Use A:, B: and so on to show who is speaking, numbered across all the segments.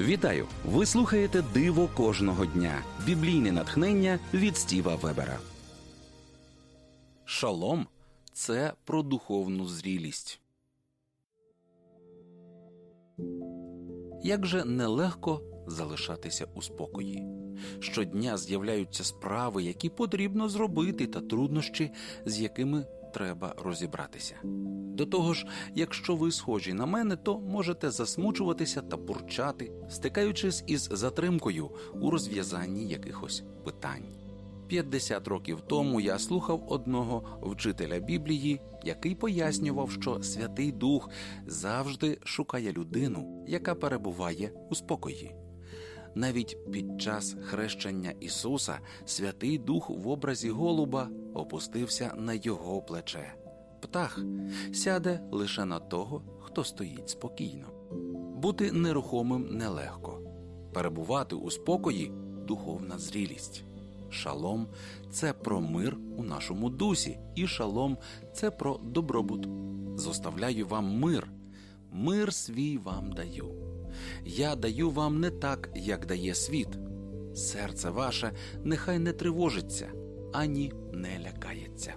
A: Вітаю! Ви слухаєте Диво кожного дня. Біблійне натхнення від Стіва Вебера. Шалом це про духовну зрілість. Як же нелегко залишатися у спокої. Щодня з'являються справи, які потрібно зробити, та труднощі, з якими треба розібратися. До того ж, якщо ви схожі на мене, то можете засмучуватися та бурчати, стикаючись із затримкою у розв'язанні якихось питань. 50 років тому я слухав одного вчителя Біблії, який пояснював, що Святий Дух завжди шукає людину, яка перебуває у спокої. Навіть під час хрещення Ісуса Святий Дух в образі голуба опустився на його плече. Птах сяде лише на того, хто стоїть спокійно. Бути нерухомим нелегко, перебувати у спокої духовна зрілість. Шалом це про мир у нашому дусі, і шалом це про добробут. Зоставляю вам мир, мир свій вам даю. Я даю вам не так, як дає світ. Серце ваше нехай не тривожиться, ані не лякається.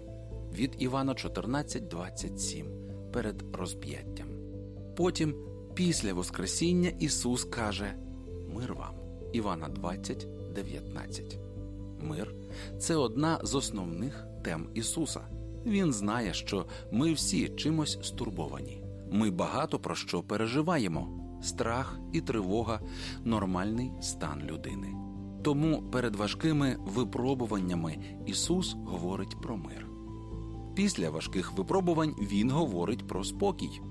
A: Від Івана 14,27 перед розп'яттям. Потім, після Воскресіння, Ісус каже Мир вам. Івана 20,19 Мир це одна з основних тем Ісуса. Він знає, що ми всі чимось стурбовані. Ми багато про що переживаємо. Страх і тривога нормальний стан людини. Тому перед важкими випробуваннями Ісус говорить про мир. Після важких випробувань Він говорить про спокій.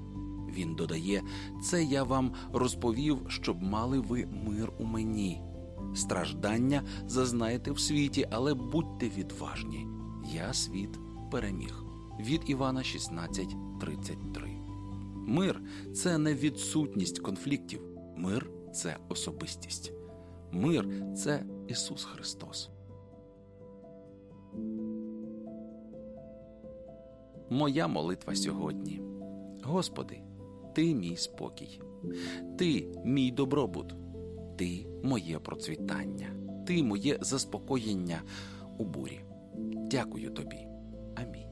A: Він додає: Це я вам розповів, щоб мали ви мир у мені. Страждання зазнаєте в світі, але будьте відважні. Я світ переміг. Від Івана 16,33 Мир це не відсутність конфліктів. Мир це особистість. Мир це Ісус Христос. Моя молитва сьогодні. Господи, Ти мій спокій, Ти мій добробут, Ти моє процвітання, Ти моє заспокоєння у бурі. Дякую тобі. Амінь.